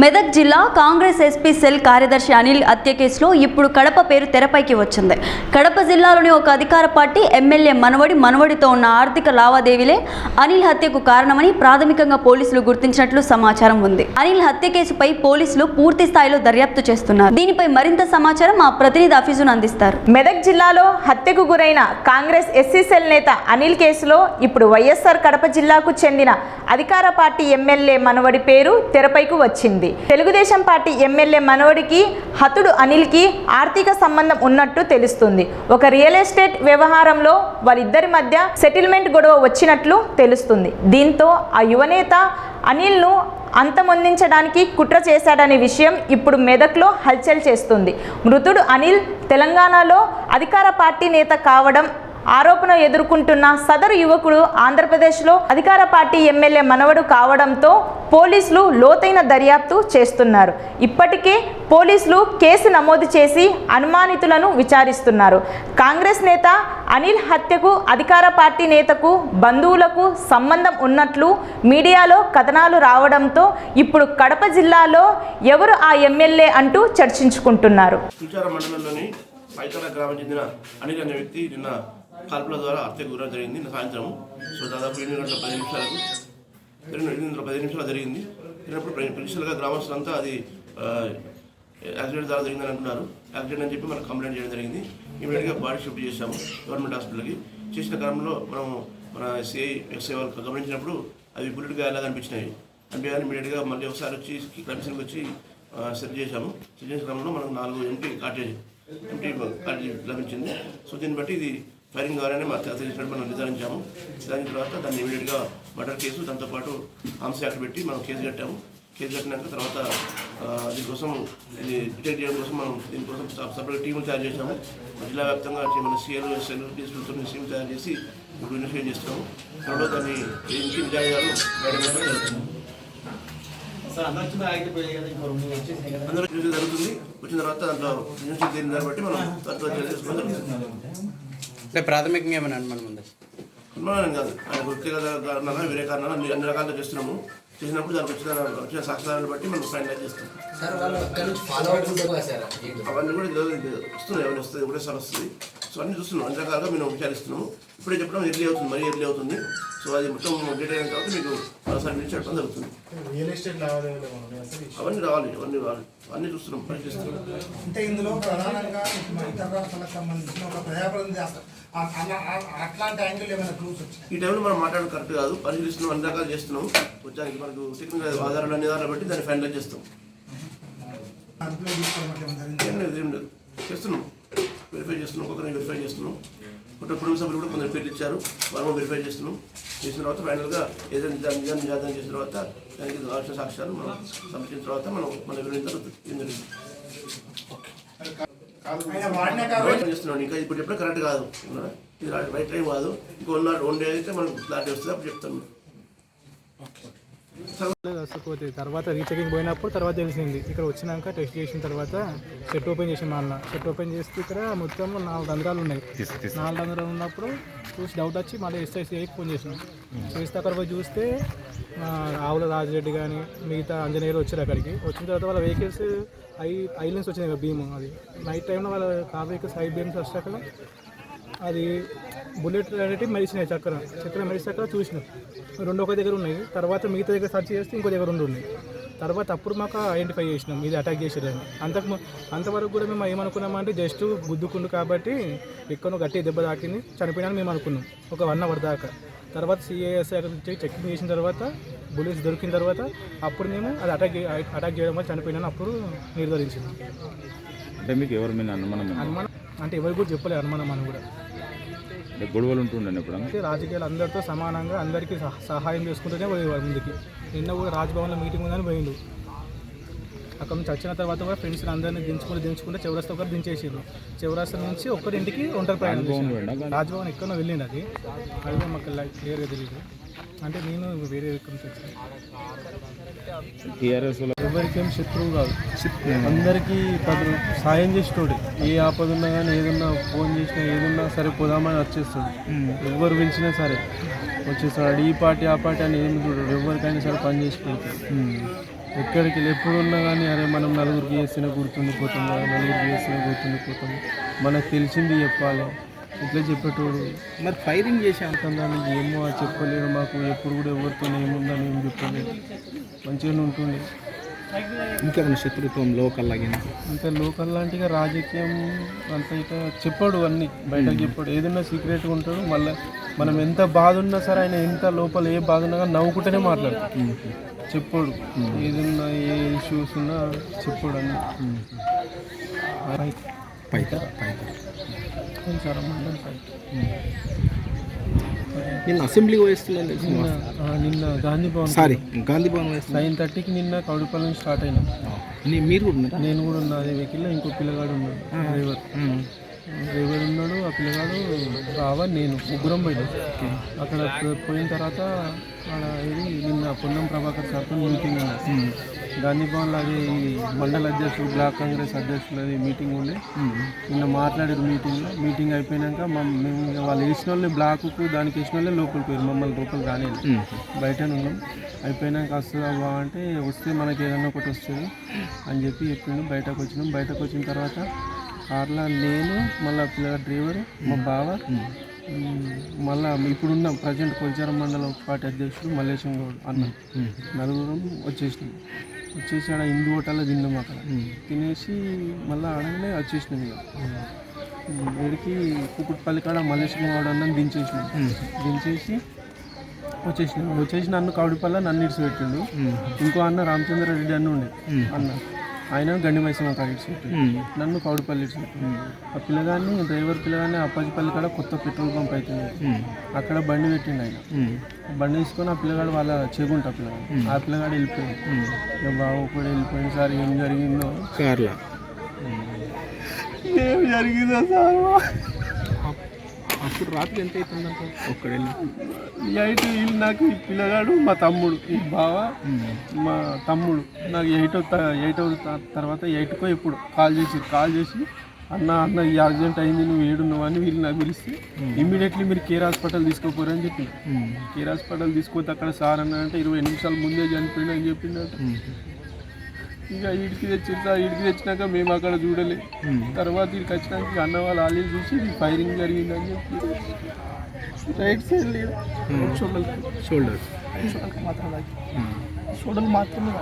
మెదక్ జిల్లా Congress SP cell కార్యదర్శి అనిల్ హత్య కేసులో ఇప్పుడు కడప పేరు తెరపైకి వచ్చింది. కడప జిల్లాలోని ఒక అధికార పార్టీ ఎమ్మెల్యే మనవడి మనవడితో ఉన్న ఆర్థిక లావాదేవీలే అనిల్ హత్యకు కారణమని ప్రాథమికంగా పోలీసులు గుర్తించినట్లు సమాచారం ఉంది. అనిల్ హత్య కేసుపై పోలీసులు పూర్తి స్థాయిలో దర్యాప్తు చేస్తున్నారు. దీనిపై మరింత సమాచారం మా ప్రతినిధి అఫీజును అందిస్తారు. మెదక్ జిల్లాలో హత్యకు గురైన కాంగ్రెస్ ఎస్సీ సెల్ నేత అనిల్ కేసులో ఇప్పుడు వైఎస్ఆర్ కడప జిల్లాకు చెందిన అధికార పార్టీ ఎమ్మెల్యే మనవడి పేరు తెరపైకి వచ్చింది. తెలుగుదేశం పార్టీ ఎమ్మెల్యే మనోడికి హతుడు అనిల్కి ఆర్థిక సంబంధం ఉన్నట్టు తెలుస్తుంది. ఒక రియల్ ఎస్టేట్ వ్యవహారంలో వారిద్దరి మధ్య సెటిల్మెంట్ గొడవ వచ్చినట్లు తెలుస్తుంది. దీంతో ఆ యువనేత అనిల్ను అంతమొందించడానికి కుట్ర చేశాడనే విషయం ఇప్పుడు మెదక్లో హల్చల్ చేస్తుంది. మృతుడు అనిల్ తెలంగాణలో అధికార పార్టీ నేత కావడం ఆరోపణ ఎదుర్కొంటున్న సదరు యువకుడు ఆంధ్రప్రదేశ్లో అధికార పార్టీ ఎమ్మెల్యే మనవడు కావడంతో పోలీసులు లోతైన దర్యాప్తు చేస్తున్నారు. ఇప్పటికే పోలీసులు కేసు నమోదు చేసి అనుమానితులను విచారిస్తున్నారు. కాంగ్రెస్ నేత అనిల్ హత్యకు అధికార పార్టీ నేతకు బంధువులకు సంబంధం ఉన్నట్లు మీడియాలో కథనాలు రావడంతో ఇప్పుడు కడప జిల్లాలో ఎవరు ఆ ఎమ్మెల్యే అంటూ చర్చించుకుంటున్నారు. మండలంలోని పైతల గ్రామం చెందిన అనిల్ అనే వ్యక్తి నిన్న కాల్పుల ద్వారా హత్య గురడం జరిగింది. సాయంత్రం సో దాదాపు ఎనిమిది గంటల పది నిమిషాలకు ఎనిమిది గంటల పది నిమిషాలు జరిగింది. జరిగినప్పుడు ప్రిన్సిపల్గా గ్రామస్తులంతా అది యాక్సిడెంట్ ద్వారా జరిగిందని అంటున్నారు యాక్సిడెంట్ అని చెప్పి మనకు కంప్లైంట్ చేయడం జరిగింది. ఇమీడియట్గా బాడీ షిఫ్ట్ చేశాము గవర్నమెంట్ హాస్పిటల్కి. చేసిన క్రమంలో మనం మన సిఐ ఎక్స్ఐ వాళ్ళు గమనించినప్పుడు అవి బుల్లెట్ గాయాలాగా అనిపించినాయి అనిపించాలని ఇమీడియట్గా మళ్ళీ ఒకసారి వచ్చి కమిషన్కి వచ్చి సెర్చ్ సెట్ చేశాము. సెట్ చేసిన క్రమంలో మనకు నాలుగు ఎంపీ కాటేజ్ ఎంపీ కాటేజ్ లభించింది. సో దీన్ని బట్టి ఇది ఫైరింగ్ ద్వారానే మా హత్య చేసినట్టు మనం నిర్ధారించాము. దాని తర్వాత దాన్ని ఇమీడియట్గా మర్డర్ కేసు దాంతోపాటు హామ్స్ యాక్ట్ పెట్టి మనం కేసు కట్టాము. కేసు కట్టినాక తర్వాత దీనికోసం ఇది డిటెక్ట్ చేయడం కోసం మనం దీనికోసం సపరేట్ టీములు తయారు చేసాము జిల్లా వ్యాప్తంగా మన సీఎల్ ఎస్ఎల్ డిస్ట్రిక్ట్తో టీం తయారు చేసి ఇప్పుడు ఇన్వెస్టిగేట్ చేస్తున్నాము. త్వరలో దాన్ని ఇంటి అందరూ రెండు జరుగుతుంది. వచ్చిన తర్వాత దాంట్లో దాన్ని బట్టి మనం తీసుకోవడం జరుగుతుంది అంటే ప్రాథమికంగా ఏమైనా అనుమానం ఉందా? అనుమానం కాదు. ఆయన వ్యక్తిగత కారణాలు వేరే కారణాలు అన్ని అన్ని రకాలుగా చేస్తున్నాము. చేసినప్పుడు దానికి వచ్చిన వచ్చిన సాక్ష్యాలను బట్టి మనం ఫైనలైజ్ చేస్తాం. నుంచి? అవన్నీ కూడా ఇది- ఇది వస్తున్నాయి. అవన్నీ వస్తుంది ఒకటేసారి వస్తుంది. సో అన్ని చూస్తున్నాం. అన్ని రకాలుగా మేము విచారిస్తున్నాము. ఇప్పుడే చెప్పడం ఎర్లీ అవుతుంది. మరీ ఎర్లీ అవుతుంది. సో అది మొత్తం డేటా అయిన తర్వాత మీకు మరోసారి పిలిచి చెప్పడం జరుగుతుంది? అవన్నీ రావాలి. అవన్నీ రావాలి. అన్నీ చూస్తున్నాం. పరిశీలిస్తున్నాం. అంటే ఇందులో ప్రధానంగా ఇతర రాష్ట్రాలకు సంబంధించిన ఒక ప్రజాప్రతినిధి అట్లాంటి యాంగిల్ ఏమైనా ఈ టైంలో మనం మాట్లాడడం కరెక్ట్ కాదు. పరిశీలిస్తున్నాం అన్ని రకాలు చేస్తున్నాం. వచ్చానికి మనకు టెక్నికల్ ఆధారాలు అన్ని ఆధారాలు బట్టి దాన్ని ఫైనలైజ్ చేస్తాం. ఏం లేదు ఏం లేదు. చేస్తున్నాం. వెరిఫై చేస్తున్నాం ఒక్కొక్కరిని వెరిఫై చేస్తున్నాం. కుటుంబ కుటుంబ సభ్యులు కూడా కొందరు పేర్లు ఇచ్చారు. వాళ్ళు వెరిఫై చేస్తున్నాం. చేసిన తర్వాత ఫైనల్గా ఏదైనా నిజాన్ని నిజాన్ని చేసిన తర్వాత దానికి కావాల్సిన సాక్ష్యాలు మనం సమర్పించిన తర్వాత మనం మన వివరించిన తర్వాత ఏం జరిగింది? ఆయన వాడిన కాబట్టి ప్రయత్నం చేస్తున్నాం ఇంకా ఇప్పుడు చెప్పడం కరెక్ట్ కాదు? ఇది రైట్ టైం కాదు. ఇంకో వన్ వన్ డే అయితే మనకు క్లారిటీ వస్తుంది అప్పుడు చెప్తాను కాకపోతే తర్వాత రీచెకింగ్ పోయినప్పుడు తర్వాత తెలిసింది ఇక్కడ వచ్చినాక టెస్ట్ చేసిన తర్వాత సెట్ ఓపెన్ చేసిన మా అన్న సెట్ ఓపెన్ చేస్తే ఇక్కడ మొత్తం నాలుగు రంధ్రాలు ఉన్నాయి నాలుగు రంధ్రాలు ఉన్నప్పుడు చూసి డౌట్ వచ్చి మళ్ళీ ఎస్ఐసిఐకి ఫోన్ చేసినాం చేస్తే అక్కడ పోయి చూస్తే ఆవుల రాజిరెడ్డి కానీ మిగతా అంజనేయులు వచ్చారు అక్కడికి వచ్చిన తర్వాత వాళ్ళ వెహికల్స్ ఐ ఐలెన్స్ వచ్చినాయి కదా భీము అది నైట్ టైంలో వాళ్ళ కార్ వెహికల్స్ ఐ బీమ్స్ వచ్చాక అది బుల్లెట్ అనేటివి మెరిసినాయి చక్కెర. చక్కెర మెరిసాక చూసినాం. రెండు ఒక దగ్గర ఉన్నాయి. తర్వాత మిగతా దగ్గర సర్చ్ చేస్తే ఇంకో దగ్గర రెండు ఉన్నాయి. తర్వాత అప్పుడు మాకు ఐడెంటిఫై చేసినాం. ఇది అటాక్ చేసేదని అంతకు అంతవరకు కూడా మేము ఏమనుకున్నామంటే జస్ట్ గుద్దుకుండు కాబట్టి ఎక్కడో గట్టి దెబ్బ తాకింది. చనిపోయినా మేము అనుకున్నాం. ఒక వన్ అవర్ దాకా. తర్వాత సిఏఎస్ చెకింగ్ చేసిన తర్వాత బుల్లెట్స్ దొరికిన తర్వాత అప్పుడు మేము అది అటాక్ అటాక్ చేయడం వల్ల చనిపోయినా అప్పుడు నిర్ధారించింది అంటే మీకు ఎవరి మీద అనుమానం? అనుమానం అంటే ఎవరికి కూడా చెప్పలేదు అనుమానం అని కూడా. అంటే గొడవలు ఉంటుండే ఎప్పుడన్నా అంటే రాజకీయాలు అందరితో సమానంగా అందరికీ సహ- సహాయం చేసుకుంటూనే పోయేవాడు ముందుకి. నిన్న కూడా రాజ్భవన్లో మీటింగ్ ఉందని పోయిండు. అక్కడ నుంచి వచ్చిన తర్వాత కూడా ఫ్రెండ్స్ అందరినీ దించుకుంటూ దించుకుంటే చౌరస్తా ఒకరు దించేసారు చౌరస్తా నుంచి ఒక్కరింటికి ఒంటరి ప్రయాణం. రాజ్భవన్ ఎక్కడో వెళ్ళింది అది. అది మాకు క్లియర్గా తెలియదు అంటే నేను వేరే ఎక్కడి నుంచి వచ్చాను టీఆర్ఎస్ వల్ల ఎవరికేం శత్రువు కాదు. అందరికీ పది రూ- సాయం చేసేటోడు. ఏ ఆపద ఉన్నా కానీ ఏదన్నా ఫోన్ చేసినా ఏదున్నా సరే పోదామని వచ్చేస్తాడు. ఎవరు పిలిచినా సరే వచ్చేస్తాడు. ఈ పార్టీ ఆ పార్టీ అని ఏమి చూడడు. ఎవరికైనా సరే పని చేసి పెడతాడు. ఎక్కడికి ఎప్పుడు ఉన్నా కానీ అరే మనం నలుగురికి చేస్తేనే గుర్తుండిపోతాం కదా నలుగురికి చేస్తేనే గుర్తుండిపోతాం మనకు తెలిసింది చెప్పాలి. ఇట్లా చెప్పేటోడు. మరి ఫైరింగ్ చేసే దానికి ఏమో అది చెప్పలేడు మాకు ఎప్పుడు కూడా ఎవరితో ఏముందని ఏం చెప్పలేదు మంచిగానే ఉంటుండే. ఇంకేమైనా శత్రుత్వం లోకల్ లాగిన ఇంకా లోకల్ లాంటిగా రాజకీయం అంత ఇక చెప్పాడు అన్ని బయటకు చెప్పాడు. ఏదైనా సీక్రెట్గా ఉంటాడు మళ్ళీ మనం ఎంత బాధ ఉన్నా సరే ఆయన ఎంత లోపల ఏ బాధ ఉన్నా కానీ నవ్వుకుంటేనే మాట్లాడతాడు. చెప్పాడు. ఏదన్నా ఏ ఇష్యూస్ ఉన్నా చెప్పాడు అన్ని. పైత పైత నిన్న అసెంబ్లీకి వేస్తున్నాను నిన్న నిన్న గాంధీ భవన్ సారీ గాంధీ భవన్ వేస్తున్నా నైన్ థర్టీకి నిన్న కౌడిపల్లి నుంచి స్టార్ట్ అయినా. మీరు కూడా నేను కూడా ఉన్నా అదే వెహికల్లో ఇంకో పిల్లగాడు ఉన్నాడు డ్రైవర్. డ్రైవర్ ఉన్నాడు ఆ పిల్లగాడు బావ నేను ముగ్గురం పోయినాం. అక్కడ పోయిన తర్వాత ఆడ ఇది నిన్న పొన్నం ప్రభాకర్ సార్తో మీటింగ్ ఉన్నది గాంధీ భవన్లో అది మండల అధ్యక్షుడు బ్లాక్ కాంగ్రెస్ అధ్యక్షులది మీటింగ్ ఉండే. నిన్న మాట్లాడారు మీటింగ్లో. మీటింగ్ అయిపోయినాక మేము వాళ్ళు వేసిన వాళ్ళే బ్లాక్కు దానికి వేసిన వాళ్ళే లోపలికి పోయారు. మమ్మల్ని లోపలికి రానే బయటనే ఉన్నాం. అయిపోయినాక వస్తుందా బా అంటే వస్తే మనకి ఏదైనా ఒకటి వస్తుంది అని చెప్పి చెప్పిండు. బయటకు వచ్చినాం. బయటకు వచ్చిన తర్వాత కార్లో నేను మళ్ళీ పిల్లల డ్రైవర్ మా బావ మళ్ళా ఇప్పుడున్న ప్రజెంట్ కొల్చారం మండలం పార్టీ అధ్యక్షుడు మల్లేశం గౌడ్ అన్న. నలుగురం వచ్చేసినాం. వచ్చేసి ఆడ హిందూ హోటల్లో తిన్నాం అక్కడ. తినేసి మళ్ళీ ఆడగానే వచ్చేసినాం ఇక. వేడికి కుకుట్పల్లి కాడ మల్లేశం గౌడ్ అన్న దించేసినాం. దించేసి వచ్చేసినాం. వచ్చేసి నన్ను కౌడిపల్ల నన్ను ఇడిచి పెట్టిండు ఇంకో అన్న రామచంద్ర రెడ్డి అన్న ఉండే. అన్న. ఆయన గండి మైసమ్మ కాడ ఇడిచి పెట్టిండు నన్ను కౌడిపల్లి ఆ పిల్లగాన్ని డ్రైవర్ పిల్లగాన్ని అప్పాజిపల్లి కాడ కొత్త పెట్రోల్ పంప్ అవుతుంది అక్కడ బండి పెట్టిండు ఆయన. బండి తీసుకొని ఆ పిల్లగాడు వాళ్ళ చెగుంట పిల్లగాడు. ఆ పిల్లగాడు వెళ్ళిపోయింది ఇక బావ కూడా వెళ్ళిపోయింది సార్ ఏం జరిగిందో. కార్లా ఏం జరిగిందో సార్? అప్పుడు రాత్రి ఎంత అవుతుందంట ఒక్కడెళ్ళి ఎయిట్ వీళ్ళు నాకు ఈ పిల్లగాడు మా తమ్ముడు ఈ బావ మా తమ్ముడు. నాకు ఎయిట్ ఎయిట్ తర్వాత ఎయిట్కో ఇప్పుడు కాల్ చేసి కాల్ చేసి అన్న అన్న ఈ యాక్సిడెంట్ అయింది నువ్వు ఏడున్నావు అని వీళ్ళు నాకు పిలిస్తే ఇమ్మీడియట్లీ మీరు కేర్ హాస్పిటల్ తీసుకోపోరని చెప్పి కేర్ హాస్పిటల్ తీసుకొస్తే అక్కడ సార్ అన్న అంటే ఇరవై నిమిషాల ముందే చనిపోయింది అని చెప్పిండట. ఇక వీడికి తెచ్చింది వీడికి తెచ్చినాక మేము అక్కడ చూడలే. తర్వాత వీడికి వచ్చినాక అన్న వాళ్ళు ఆలీ చూసి ఫైరింగ్ జరిగిందని చెప్పి. రైట్ సైడ్ లేదు. షోల్డర్. షోల్డర్ మాత్రం షోల్డర్ మాత్రమే